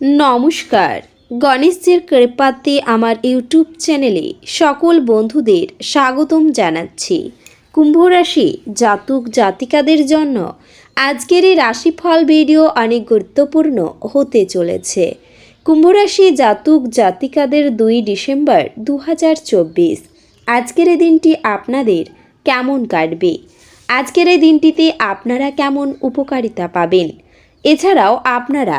নমস্কার। গণেশজির কৃপাতে আমার ইউটিউব চ্যানেলে সকল বন্ধুদের স্বাগতম জানাচ্ছি। কুম্ভ রাশি জাতক জাতিকাদের জন্য আজকের এই রাশিফল ভিডিও অনেক গুরুত্বপূর্ণ হতে চলেছে। কুম্ভ রাশি জাতক জাতিকাদের দুই ডিসেম্বর দু হাজার চব্বিশ। আজকের এই দিনটি আপনাদের কেমন কাটবে? আজকের এই দিনটিতে আপনারা কেমন উপকারিতা পাবেন? এছাড়াও আপনারা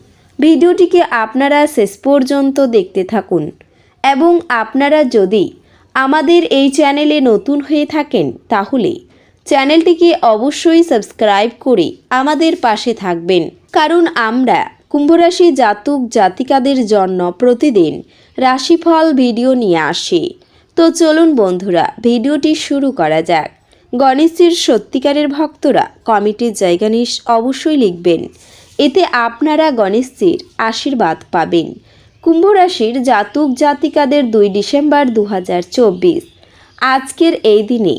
ভিডিওটিকে আপনারা শেষ পর্যন্ত দেখতে থাকুন। এবং আপনারা যদি আমাদের এই চ্যানেলে নতুন হয়ে থাকেন, তাহলে চ্যানেলটিকে অবশ্যই সাবস্ক্রাইব করে আমাদের পাশে থাকবেন। কারণ আমরা কুম্ভরাশি জাতক জাতিকাদের জন্য প্রতিদিন রাশিফল ভিডিও নিয়ে আসি। তো চলুন বন্ধুরা, ভিডিওটি শুরু করা যাক। গণেশজির সত্যিকারের ভক্তরা কমিটির জায়গা নিস অবশ্যই লিখবেন। এতে আপনারা গণেশজির আশীর্বাদ পাবেন। কুম্ভ রাশির জাতক জাতিকাদের দুই ডিসেম্বর দু হাজার চব্বিশ। আজকের এই দিনে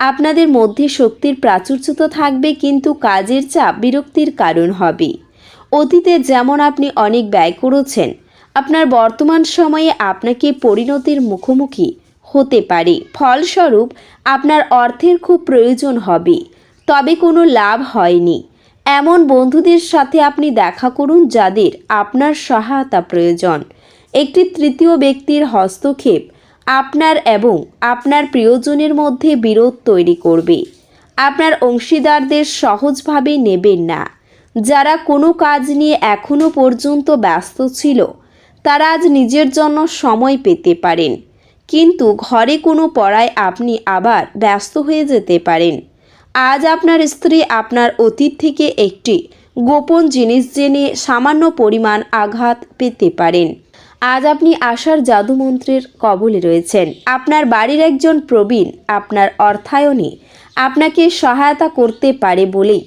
আপনাদের মধ্যে শক্তির প্রাচুর্যতা থাকবে কিন্তু কাজের চাপ বিরক্তির কারণ হবে। অতীতে যেমন আপনি অনেক ব্যয় করেছেন, আপনার বর্তমান সময়ে আপনাকে পরিণতির মুখোমুখি হতে পারে। ফলস্বরূপ, আপনার অর্থের খুব প্রয়োজন হবে, তবে কোনো লাভ হয়নি। এমন বন্ধুদের সাথে আপনি দেখা করুন যাদের আপনার সহায়তা প্রয়োজন। একটি তৃতীয় ব্যক্তির হস্তক্ষেপ আপনার এবং আপনার প্রিয়জনের মধ্যে বিরোধ তৈরি করবে। আপনার অংশীদারদের সহজভাবে নেবেন না। যারা কোনো কাজ নিয়ে এখনও পর্যন্ত ব্যস্ত ছিল, তারা আজ নিজের জন্য সময় পেতে পারেন। কিন্তু ঘরে কোনো পড়ায় আপনি আবার ব্যস্ত হয়ে যেতে পারেন। আজ আপনার স্ত্রী আপনার অতীত থেকে একটি গোপন জিনিস জেনে সামান্য পরিমাণ আঘাত পেতে পারেন। আজ আপনি আশার জাদুমন্ত্রের কবলে রয়েছেন। আপনার বাড়ির একজন প্রবীণ, আপনার অর্থায়নে আপনাকে সহায়তা করতে পারে বলেই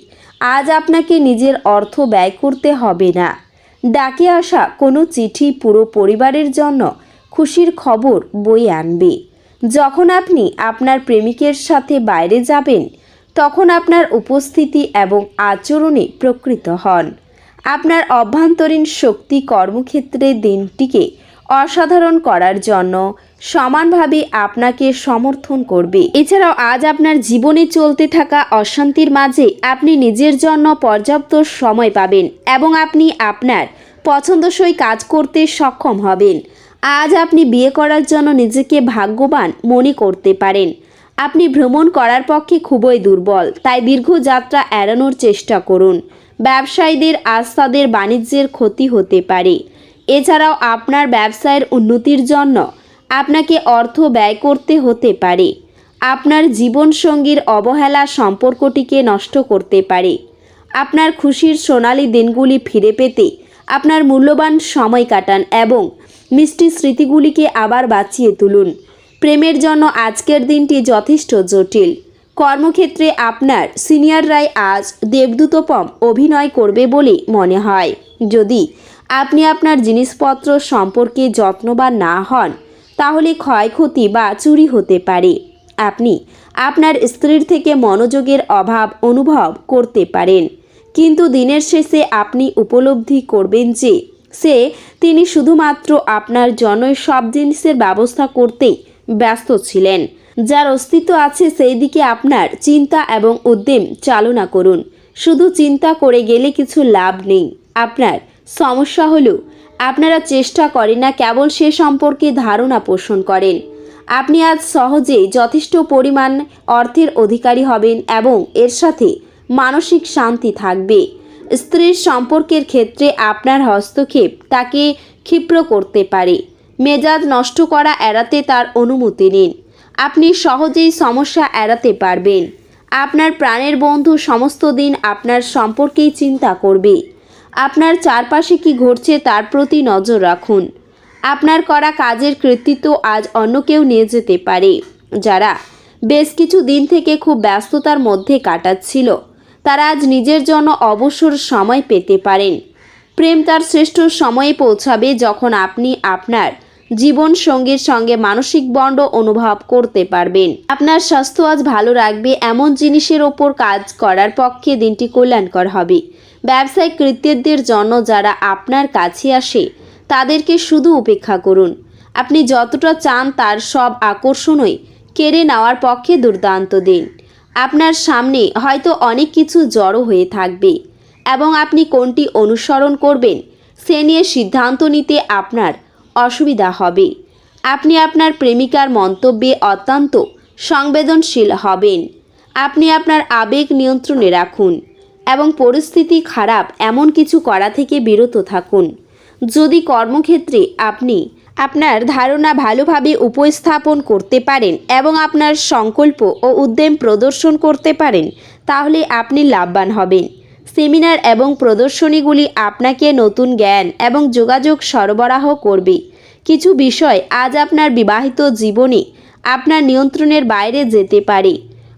আজ আপনাকে নিজের অর্থ ব্যয় করতে হবে না। ডাকে আসা কোনো চিঠি পুরো পরিবারের জন্য খুশির খবর বয়ে আনবে। যখন আপনি আপনার প্রেমিকের সাথে বাইরে যাবেন তখন আপনার উপস্থিতি এবং আচরণে প্রকৃত হন। আপনার অভ্যন্তরীণ শক্তি কর্মক্ষেত্রে দিনটিকে অসাধারণ করার জন্য সমানভাবে আপনাকে সমর্থন করবে। এছাড়াও আজ আপনার জীবনে চলতে থাকা অশান্তির মাঝে আপনি নিজের জন্য পর্যাপ্ত সময় পাবেন এবং আপনি আপনার পছন্দসই কাজ করতে সক্ষম হবেন। আজ আপনি বিয়ে করার জন্য নিজেকে ভাগ্যবান মনে করতে পারেন। আপনি ভ্রমণ করার পক্ষে খুবই দুর্বল, তাই দীর্ঘ যাত্রা এড়ানোর চেষ্টা করুন। ব্যবসায়ীদের আজ তাদের বাণিজ্যের ক্ষতি হতে পারে। এছাড়াও আপনার ব্যবসায়ের উন্নতির জন্য আপনাকে অর্থ ব্যয় করতে হতে পারে। আপনার জীবনসঙ্গীর অবহেলা সম্পর্কটিকে নষ্ট করতে পারে। আপনার খুশির সোনালি দিনগুলি ফিরে পেতে আপনার মূল্যবান সময় কাটান এবং মিষ্টি স্মৃতিগুলিকে আবার বাঁচিয়ে তুলুন। প্রেমের জন্য আজকের দিনটি যথেষ্ট জটিল। কর্মক্ষেত্রে আপনার সিনিয়ররাই আজ দেবদূতপম অভিনয় করবে বলে মনে হয়। যদি আপনি আপনার জিনিসপত্র সম্পর্কে যত্নবান না হন, তাহলে ক্ষয়ক্ষতি বা চুরি হতে পারে। আপনি আপনার স্ত্রীর থেকে মনোযোগের অভাব অনুভব করতে পারেন। কিন্তু দিনের শেষে আপনি উপলব্ধি করবেন যে, সে, তিনি শুধুমাত্র আপনার জন্যই সব জিনিসের ব্যবস্থা করতেই ব্যস্ত ছিলেন। যার অস্তিত্ব আছে সেই দিকে আপনার চিন্তা এবং উদ্যম চালনা করুন। শুধু চিন্তা করে গেলে কিছু লাভ নেই। আপনার সমস্যা হলো, আপনারা চেষ্টা করেন না কেবল সে সম্পর্কে ধারণা পোষণ করেন। আপনি আজ সহজেই যথেষ্ট পরিমাণ অর্থের অধিকারী হবেন এবং এর সাথে মানসিক শান্তি থাকবে। স্ত্রীর সম্পর্কের ক্ষেত্রে আপনার হস্তক্ষেপ তাকে ক্ষিপ্র করতে পারে। মেজাজ নষ্ট করা এড়াতে তার অনুমতি নিন। আপনি সহজেই সমস্যা এড়াতে পারবেন। আপনার প্রাণের বন্ধু সমস্ত দিন আপনার সম্পর্কেই চিন্তা করবে। আপনার চারপাশে কি ঘটছে তার প্রতি নজর রাখুন। আপনার করা কাজের কৃতিত্ব আজ অন্য কেউ নিয়ে যেতে পারে। যারা বেশ কিছু দিন থেকে খুব ব্যস্ততার মধ্যে কাটাচ্ছিল, তারা আজ নিজের জন্য অবসর সময় পেতে পারেন। প্রেম তার শ্রেষ্ঠ সময়ে পৌঁছাবে যখন আপনি আপনার জীবন সঙ্গীর সঙ্গে মানসিক বন্ড অনুভব করতে পারবেন। আপনার স্বাস্থ্য আজ ভালো রাখবে এমন জিনিসের ওপর কাজ করার পক্ষে দিনটি কল্যাণকর হবে। ব্যবসায়িক কৃত্যের জন্য যারা আপনার কাছে আসে, তাদেরকে শুধু উপেক্ষা করুন। আপনি যতটা চান তার সব আকর্ষণই কেড়ে নেওয়ার পক্ষে দুর্দান্ত দিন। আপনার সামনে হয়তো অনেক কিছু জড়ো হয়ে থাকবে এবং আপনি কোনটি অনুসরণ করবেন, সে নিয়ে সিদ্ধান্ত নিতে আপনার অসুবিধা হবে। আপনি আপনার প্রেমিকার মন্তব্যে অত্যন্ত সংবেদনশীল হবেন। আপনি আপনার আবেগ নিয়ন্ত্রণে রাখুন এবং পরিস্থিতি খারাপ এমন কিছু করা থেকে বিরত থাকুন। যদি কর্মক্ষেত্রে আপনি আপনার ধারণা ভালোভাবে উপস্থাপন করতে পারেন এবং আপনার সংকল্প ও উদ্যম প্রদর্শন করতে পারেন, তাহলে আপনি লাভবান হবেন। সেমিনার এবং প্রদর্শনীগুলি আপনাকে নতুন জ্ঞান এবং যোগাযোগ সরবরাহ করবে। কিছু বিষয় আজ আপনার বিবাহিত জীবনে আপনার নিয়ন্ত্রণের বাইরে যেতে পারে।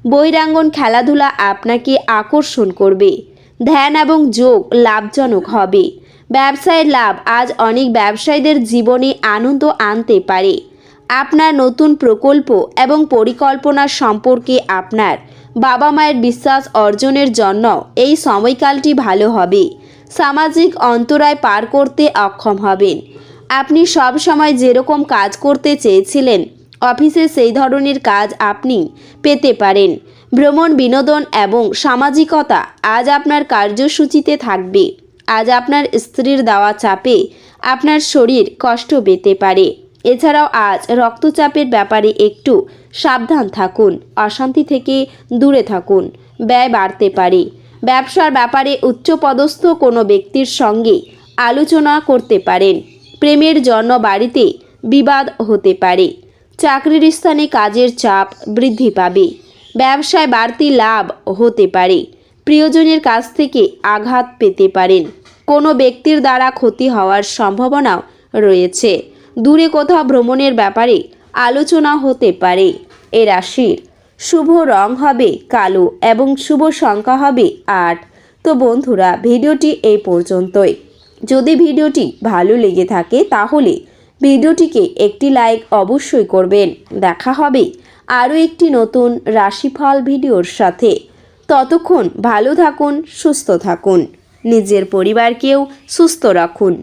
বৈরাঙ্গন খেলাধুলা আপনাকে আকর্ষণ করবে। ধ্যান এবং যোগ লাভজনক হবে। ব্যবসায়ের লাভ আজ অনেক ব্যবসায়ীদের জীবনে আনন্দ আনতে পারে। আপনার নতুন প্রকল্প এবং পরিকল্পনা সম্পর্কে আপনার বাবা মায়ের বিশ্বাস অর্জনের জন্য এই সময়কালটি ভালো হবে। সামাজিক অন্তরায় পার করতে অক্ষম হবেন। আপনি সব সময় যেরকম কাজ করতে চেয়েছিলেন, অফিসে সেই ধরনের কাজ আপনি পেতে পারেন। ভ্রমণ, বিনোদন এবং সামাজিকতা আজ আপনার কার্যসূচিতে থাকবে। আজ আপনার স্ত্রীর দেওয়া চাপে আপনার শরীর কষ্ট পেতে পারে। এছাড়াও আজ রক্তচাপের ব্যাপারে একটু সাবধান থাকুন, অশান্তি থেকে দূরে থাকুন, ব্যয় বাড়তে পারে। ব্যবসার ব্যাপারে উচ্চপদস্থ কোনো ব্যক্তির সঙ্গে আলোচনা করতে পারেন। প্রেমের জন্য বাড়িতে বিবাদ হতে পারে। চাকরির স্থানে কাজের চাপ বৃদ্ধি পাবে। ব্যবসায় বাড়তি লাভ হতে পারে। প্রিয়জনের কাছ থেকে আঘাত পেতে পারেন। কোনো ব্যক্তির দ্বারা ক্ষতি হওয়ার সম্ভাবনাও রয়েছে। দূরে কোথাও ভ্রমণের ব্যাপারে আলোচনা হতে পারে। এ রাশির শুভ রং হবে কালো এবং শুভ সংখ্যা হবে আট। তো বন্ধুরা, ভিডিওটি এই পর্যন্তই। যদি ভিডিওটি ভালো লেগে থাকে, তাহলে ভিডিওটিকে একটি লাইক অবশ্যই করবেন। দেখা হবে আরও একটি নতুন রাশিফল ভিডিওর সাথে। ততক্ষণ ভালো থাকুন, সুস্থ থাকুন। নিজের পরিবারকেও সুস্থ রাখুন।